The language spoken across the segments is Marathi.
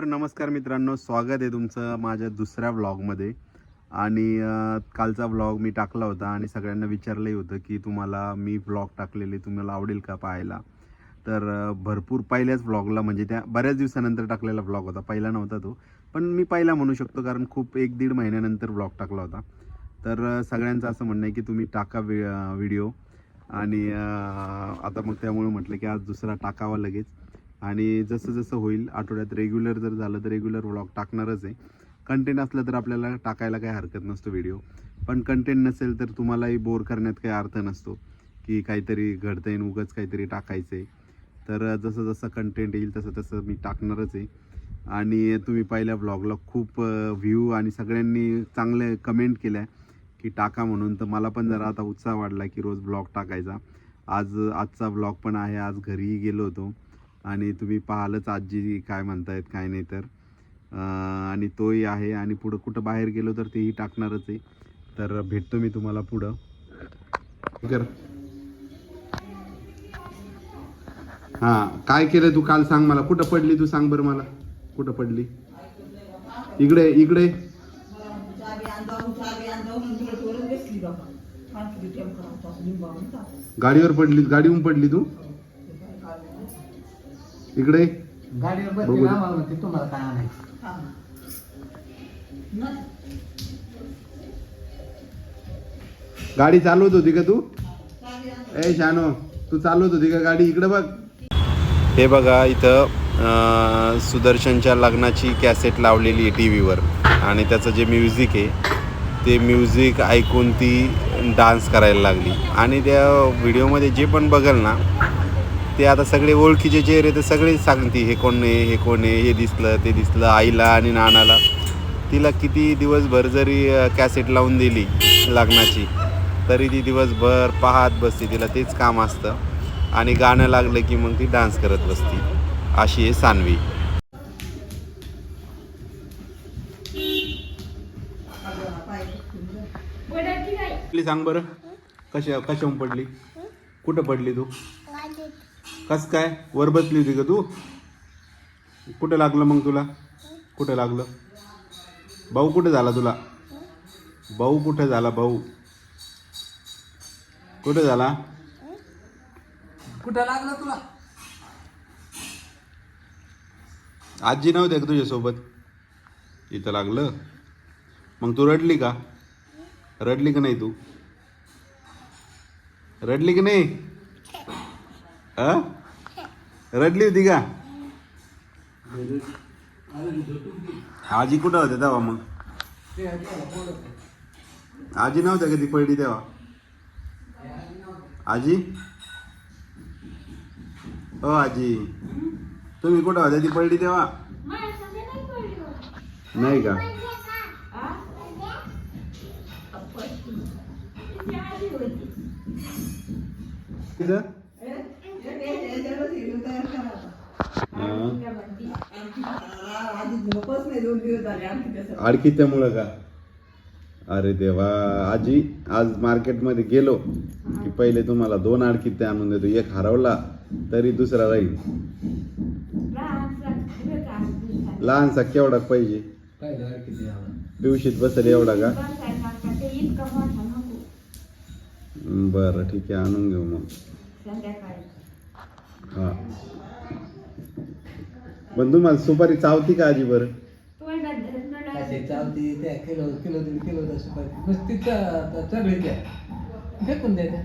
तर नमस्कार मित्रांनो स्वागत आहे तुमचं माझ्या दुसऱ्या व्लॉगमध्ये आणि कालचा व्लॉग मी टाकला होता आणि सगळ्यांना विचारलंही होतं की तुम्हाला मी व्लॉग टाकलेले तुम्हाला आवडेल का पाहायला? तर भरपूर पहिल्याच व्लॉगला म्हणजे त्या बऱ्याच दिवसानंतर टाकलेला व्लॉग होता. पहिला नव्हता तो. पण मी पहिला म्हणू शकतो कारण खूप एक दीड महिन्यानंतर व्लॉग टाकला होता. तर सगळ्यांचं असं म्हणणं आहे की तुम्ही टाका व्हिडिओ आणि आता मग त्यामुळे म्हटलं की आज दुसरा टाकावा लगेच. आणि जसं जसं होईल आठवड्यात रेग्युलर जर झालं तर रेग्युलर व्लॉग टाकणारच आहे. कंटेंट असलं तर आपल्याला टाकायला काही हरकत नसतो व्हिडिओ पण कंटेंट नसेल तर तुम्हालाही बोर करण्यात काही अर्थ नसतो की काहीतरी घडतं येईन उगाच काहीतरी टाकायचं आहे तर जसं जसं कंटेंट येईल तसं तसं मी टाकणारच आहे. आणि तुम्ही पहिल्या ब्लॉगला खूप व्ह्यू आणि सगळ्यांनी चांगले कमेंट केल्या की टाका म्हणून. तर मला पण जरा आता उत्साह वाढला की रोज ब्लॉग टाकायचा. आज आजचा ब्लॉग पण आहे. आज घरीही गेलो होतो. आणि तुम्ही पाहालच आजी काय म्हणतायत काय नाही तर. आणि तोही आहे आणि पुढं कुठं बाहेर गेलो तर तेही टाकणारच आहे. तर भेटतो मी तुम्हाला पुढं. कर. हां काय केलं तू काल सांग मला. कुठं पडली तू सांग बरं मला. कुठं पडली? इकडे इकडे. गाडीवर पडली गाडीहून पडली तू? इकडे. गाडीवर बघू बसली दे. ना मला म्हणते तुम्हाला काय आणायचं? हा. न गाडी चालवत होती का तू? ए शानो तू चालवत होती का गाडी? इकडे बघ. हे बघा इथं अं, सुदर्शनच्या लग्नाची कॅसेट लावलेली आहे टी व्हीवर आणि त्याचं जे म्युझिक आहे ते म्युझिक ऐकून ती डान्स करायला लागली. आणि त्या व्हिडिओमध्ये जे पण बघल ना ते आता सगळे ओळखीचे चेहरे तर सगळे सांगते हे कोण आहे हे कोण आहे हे दिसलं ते दिसलं आईला आणि नानाला. तिला किती दिवसभर जरी कॅसेट लावून दिली लग्नाची तरी ती दिवसभर पाहत बसते तिला तेच काम असतं. आणि गाणं लागलं की मग ती डान्स करत बसते. अशी आहे सानवी. सांग बरं. कशा कशाहून पडली? कुठं पडली तू? कस काय? वर बसली होती का तू? कुठं लागलं मग तुला? कुठं लागलं? भाऊ कुठं झाला तुला? भाऊ कुठं झाला भाऊ? कुठं झाला? कुठं लागलं तुला? आजी नव्हते का तुझ्यासोबत? इथं लागलं. मग तू रडली का? रडली का नाही तू? रडली की नाही? अ? रडली होती का? आजी कुठं होते तेव्हा मग? आजी नव्हत्या का ती पडली तेव्हा? आजी? हो आजी. तुम्ही कुठं होत्या ती पडली तेव्हा? नाही का? तिथं झोपच नाही दोन दिवस झाले आणखी आडकीच्यामुळं का? अरे देवा आजी आज मार्केटमध्ये गेलो की पहिले तुम्हाला दोन आडकीते आणून देतो एक हरवला तरी दुसरा राहील. लहानसा केवढा पाहिजे. पिवशीत बसेल एवढा का? बरं ठीक आहे आणून घेऊ मग. हा. पण तुम्हाला सुपारी चावती का आजी बरं? असे चालते त्या किलो किलो दीड किलो तसं पाहिजे नुसती चढली त्या फेकून द्यायच्या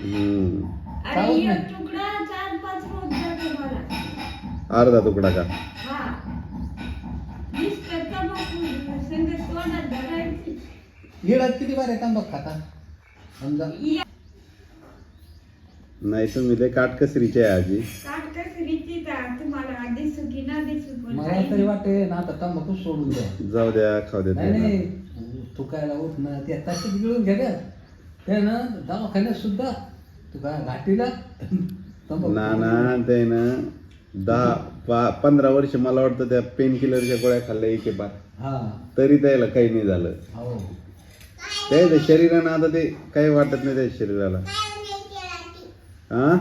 हम्म. चावत नाही. तुकडा चार पाच रोज जातो मला अर्धा तुकडा का? हा. वीस टक्का मग संगत तोंडात धरायची. हिळत किती बारे तांबक खाता. समजा. या. नाही तुम्ही लय काटकसरीचे आहे आजी काटकसरीची ता तुम्हाला दिसू की ना दिसू पण मला तरी वाटते ना आता तंबाखू सोडून द्या. जाऊ द्या खाऊ द्या नाही त्यांना. नाही. तुकायला उठ ना त्या ताशीत गिळून घ्या का ते ना दवाखान्यात सुद्धा. तुका घाटीला? तंबाखू ना ना ते ना दहा पा पंधरा वर्ष मला वाटतं त्या पेन किलरच्या गोळ्या खाल्ल्या एके हा. तरी त्याला काही नाही झालं. हो. त्या शरीरानं आता ते काही वाटत नाही त्या शरीराला. हा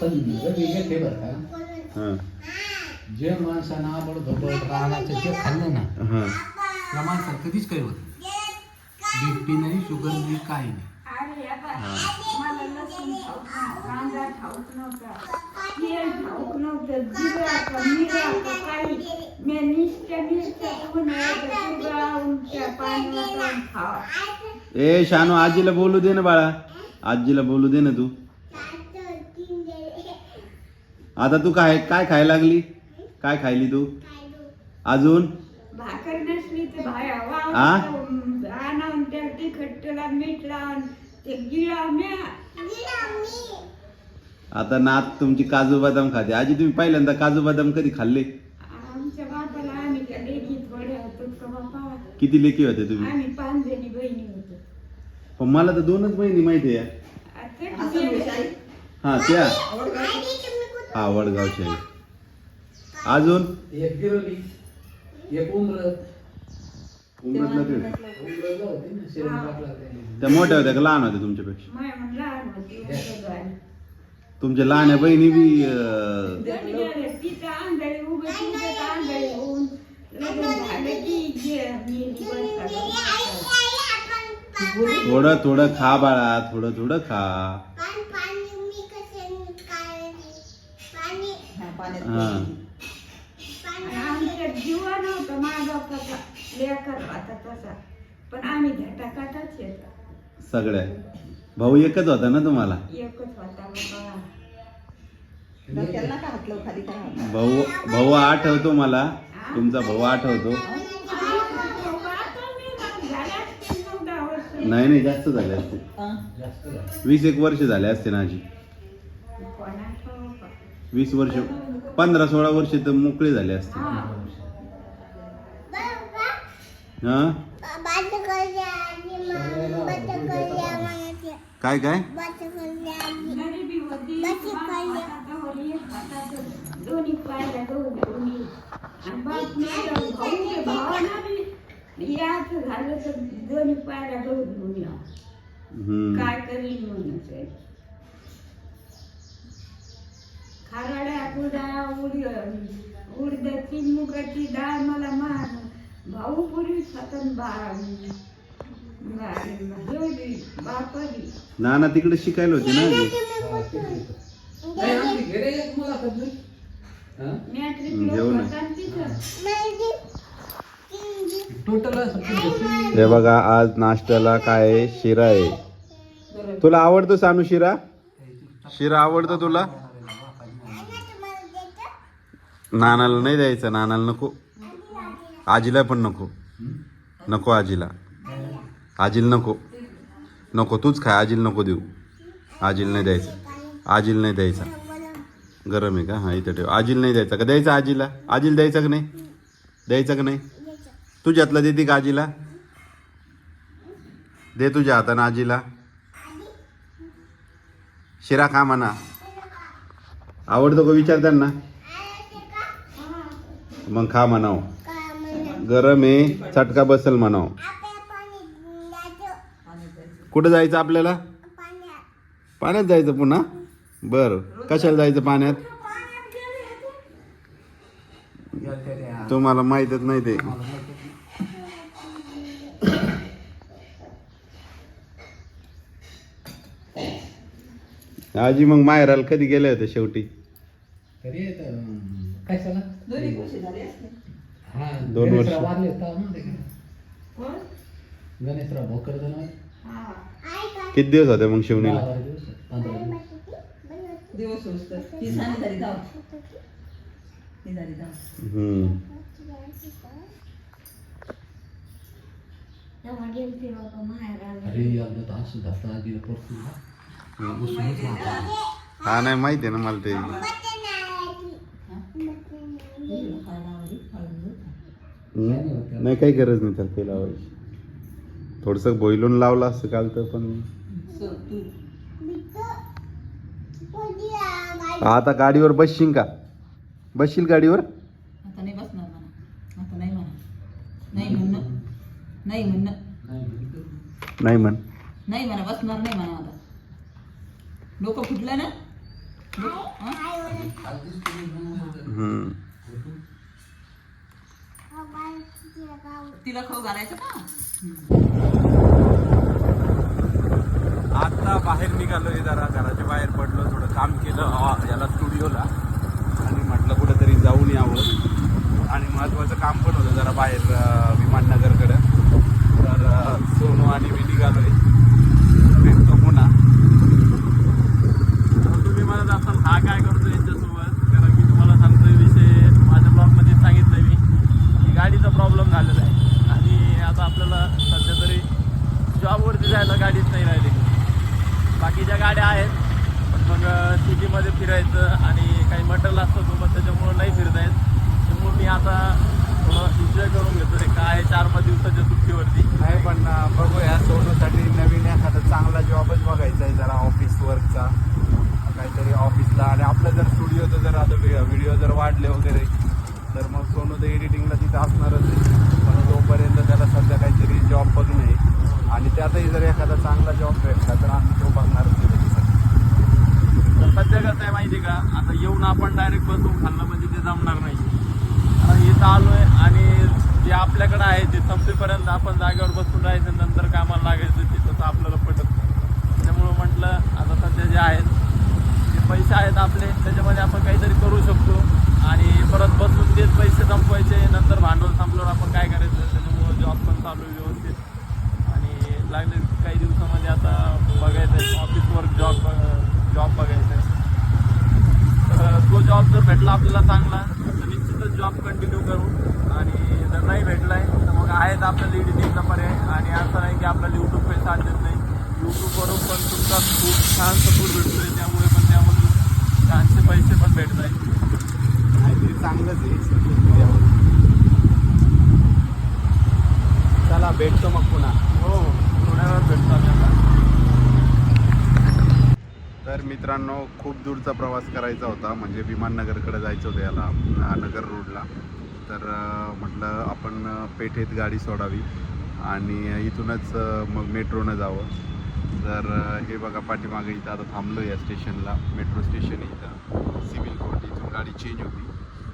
पण रवी घेते बरं का. हा जे माणसानं आवड धोपट राहण्याचं जे खाल्लं ना हा. त्या माणसाला कधीच काही होत बीपी नाही शुगर नाही. काही. नाही ए शानू आजीला बोलू दे ना बाळा. आजीला बोलू दे ना तू. आता तू काय काय खायला लागली? काय खायली तू? अजून? भाकर नसली तर भाया आ? वाव आणून त्या तिखटला मीठ लावून ते गिळा म्या. आता नात तुमची काजू बदाम खाते. आजी तुम्ही पहिल्यांदा काजू बदाम कधी खाल्ले? आमच्या बापाला आम्ही त्या लेखी होतो का बापा किती लेकी होते तुम्ही? आम्ही पाच जणी बहिणी होतो. पण मला तर दोनच बहिणी माहिती आहे. आता ते-. हा त्या. हा वडगावची अजून एक गिरवली एक उमरत उमरतला ते. उमरतला होती ना शेण टाकला ते. त्या मोठ्या होत्या का लहान होत्या तुमच्यापेक्षा माय म्हणून लहान होती उगाच झाली. तुमच्या लहान बहिणी बी अं, जणी गेल्या, तिचं आंधळी उभं तिचं आंधळी होऊन लग्न झालं की जे मेली बसतात. थोडं थोडं खा बाळा थोडं थोडं खा पाण्यात हा. आणि आमच्या जीवा नव्हता माझा कसा लेकर होता तसा. पण आम्ही झटाकाटाच येतो. सगळ्या. भाऊ एकच होता ना तुम्हाला? एकच होता बाबा. डोक्याला नका हात लावू खाली करा भाऊ भाऊ आठवतो मला. तुमचा भाऊ आठवतो. नाही नाही जास्त झाले असते. वीस एक वर्ष झाले असते ना आजी. वीस वर्ष. पंधरा सोळा वर्ष तर मोकळे झाले असते. हा. काय काय? गरिबी होती हातावर एक हातात दोन्ही पायाला दोन दोन्ही आणि बाप मेला, भाऊ भावाला बी याच झालं तर दोन्ही पायाला दोन दोन्ही हम्म काय करीन म्हणून ते. खाराड्या कुरड्या उड उडदाची मुगाची डाळ मला मान. भाऊ पुरी स्वतन बा बापरी. नाना तिकडे शिकायला होते ना. हा? बघा आज नाश्त्याला काय आहे? शिरा आहे. तुला आवडतो सानू शिरा? शिरा आवडतो तुला? नानाला नाही द्यायचं नानाला नको. आजीला पण नको. नको आजीला. आजीला नको. नको तूच खाय आजीला नको देऊ. आजीला नाही द्यायचं. आजीला नाही द्यायचा. गरम आहे का? हा इथं ठेव. आजीला नाही द्यायचा का? द्यायचा आजीला. आजीला द्यायचा का नाही? द्यायचा का नाही? तुझ्यातला देते का आजीला? दे तुझ्या हातानं आजीला. शिरा खा म्हणा. आवडतो का विचार त्यांना? मग खा म्हणाव. गरम आहे चटका बसल म्हणाव. कुठं जायचं आपल्याला? पाण्यात. जायचं पुन्हा? बर. कशाला जायचं पाण्यात? तुम्हाला माहीतच नाही ते. आजी मग माहेराला कधी गेले होते शेवटी? कशाला? दोन्ही गोष्टी झाली असते हा दोन गणेशराव वर्ष. तेव्हा? कोण? गणेशराव हा. किती दिवस होते मग शिवणीला? दहा बारा दिवस पंधरा दिवस. दिवस होत ही सानी झाली जाऊ ही झाली जाऊ हम्म. तेव्हा गेलते बाबा माहेराला. अरे एकदा तर असं परतून मारला. हा नाही माहिती आहे ना मला ते. नाही काही गरज नाही त्याला ते लावायची थोडस बोईलून लावलं असतं काल तर पण. आता गाडीवर बसशील का? बसशील गाडीवर? आता नाही बसणार म्हणा. आता नाही म्हणा. नाही म्हणणं. नाही म्हणणं. नाही म्हणतो. नाही म्हण. नाही म्हणा बसणार नाही म्हणा आता. डोकं फुटलं ना? हम्म. तिला खाऊ घालायचं का? आता बाहेर निघालोय जरा घराच्या बाहेर पडलो थोडं काम केलं अ, याला स्टुडिओला. आणि म्हटलं कुठंतरी जाऊन यावं. आणि महत्त्वाचं काम पण होतं जरा बाहेर विमाननगरकडं. तर सोनू आणि मी निघालोय. भेटतो पुन्हा. तुम्ही म्हणत जास्त हा काय करतो यांच्यासोबत कारण मी तुम्हाला सांगतोय विषय माझ्या ब्लॉगमध्ये सांगितलं मी की गाडीचा प्रॉब्लेम झालेला आहे. आणि आता आपल्याला सध्या तरी जॉबवरती जायला गाडीच नाही राहिली. बाकीच्या गाड्या आहेत पण मग सिटीमध्ये फिरायचं आणि काही मटेरियल असतं सोबत त्याच्यामुळं नाही फिरता येत. त्यामुळं मी आता थोडं एन्जॉय करून घेतोय काय चार पाच दिवसाच्या सुट्टीवरती. नाही पण बघूया सोनूसाठी नवीन एखादा चांगला जॉबच बघायचा आहे जरा ऑफिस वर्कचा काहीतरी ऑफिसला आणि आपलं जर स्टुडिओचं जर आता व्हिडिओ जर वाढले वगैरे तर मग सोनू तर एडिटिंगला तिथं असणारच आहे पण तोपर्यंत त्याला सध्या काहीतरी जॉब बघणं आहे आणि त्यातही जर एखादा चांगला जॉब भेटला तर आम्ही तो बघणारच त्याच्यासाठी तर सध्या कसं आहे माहिती आहे का? आता येऊन आपण डायरेक्ट बसून खाल्लं म्हणजे ते जमणार नाही. कारण इथं आलोय आणि जे आपल्याकडे आहे ते संपेपर्यंत आपण जागेवर बसून राहायचं नंतर कामाला लागायचं ते तसं आपल्याला पटत नाही. त्यामुळं म्हटलं आता सध्या जे आहेत जे पैसे आहेत आपले त्याच्यामध्ये आपण काहीतरी करू शकतो आणि परत बसून तेच पैसे संपवायचे नंतर भांडवल संपल्यावर आपण काय करायचं त्याच्यामुळं जॉब पण चालू आहे व्यवस्थित आणि लागले काही दिवसामध्ये आता बघायचं आहे ऑफिस वर्क जॉब जॉब बघायचा आहे तर तो जॉब जर भेटला आपल्याला चांगला तर निश्चितच जॉब कंटिन्यू करू आणि जर नाही भेटला आहे तर मग आहेत आपल्याला एडिटिंगचा पर्याय आणि असं नाही की आपल्याला यूट्यूब पैसे आणत नाही यूट्यूबवरून पण तुमचा खूप छान सपोर्ट आहे त्यामुळे पण त्यामधून छानसे पैसे पण भेटत आहेत काहीतरी चांगलंच आहे चला भेटतो मग पुन्हा हो थोड्या वेळात भेटतो आम्ही तर मित्रांनो खूप दूरचा प्रवास करायचा होता. म्हणजे विमाननगरकडे जायचं होतं याला नगर रोडला तर म्हटलं आपण पेठेत गाडी सोडावी आणि इथूनच मग मेट्रोनं जावं. तर हे बघा पाठीमागे इथं आता थांबलो या स्टेशनला मेट्रो स्टेशन आहे इथं. सिव्हिल कोर्ट इथून गाडी चेंज होती.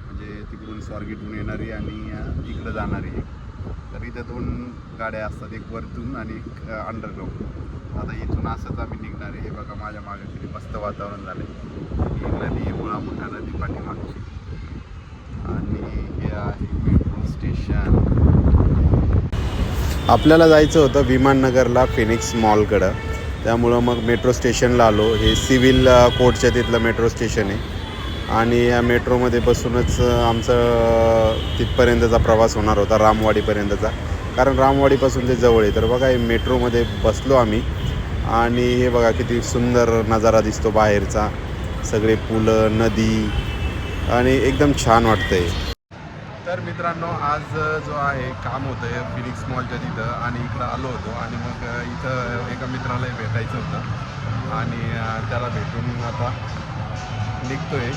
म्हणजे तिकडून स्वारगेटहून येणारी आणि इकडं जाणारी तर इथं दोन गाड्या असतात एक वरतून आणि एक अंडरग्राऊंड आता इथून असंच आम्ही निघणार आहे. हे बघा माझ्या मागे किती मस्त वातावरण झालं ही नदी मुळा मोठा नदी पाठीमागची. आणि हे आहे मेट्रो स्टेशन. आपल्याला जायचं होतं विमाननगरला फिनिक्स मॉलकडं. त्यामुळं मग मेट्रो स्टेशनला आलो. हे सिव्हिल कोर्टच्या तिथलं मेट्रो स्टेशन आहे. आणि या मेट्रोमध्ये बसूनच आमचं तिथपर्यंतचा प्रवास होणार होता रामवाडीपर्यंतचा. कारण रामवाडीपासून ते जवळ आहे. तर बघा हे मेट्रोमध्ये बसलो आम्ही. आणि हे बघा किती सुंदर नजारा दिसतो बाहेरचा. सगळे पुलं नदी. आणि एकदम छान वाटतं आहे तर मित्रांनो आज जो आहे काम होतं आहे फिनिक्स मॉलच्या तिथं आणि इकडं आलो होतो आणि मग इथं एका मित्रालाही भेटायचं होतं आणि त्याला भेटून आता निघतोय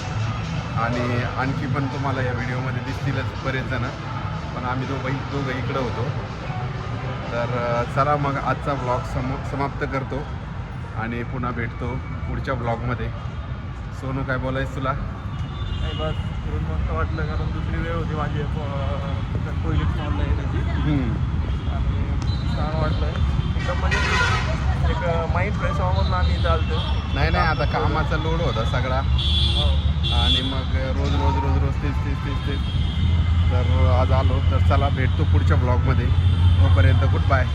आणि आणखी पण तुम्हाला या व्हिडिओमध्ये दिसतीलच बरेच जण पण आम्ही दोघं दोघं इकडं होतो. तर चला मग आजचा ब्लॉग सम समाप्त करतो आणि पुन्हा भेटतो पुढच्या ब्लॉगमध्ये सोनू काय बोलायचं तुला? नाही बस फिरून मस्त वाटलं कारण दुसरी वेळ होती माझी पहिलीच मॉलला येण्याची. आणि छान वाटलं एकदम म्हणजे एक माइंड फ्रेश व्हावं म्हणून आम्ही इथं आलतो. नाही नाही आता कामाचा लोड होता सगळा. हो. आणि मग रोज रोज रोज रोज तेच तेच तेच तेच. तर आज आलो तर चला भेटतो पुढच्या ब्लॉगमध्ये तोपर्यंत गुड बाय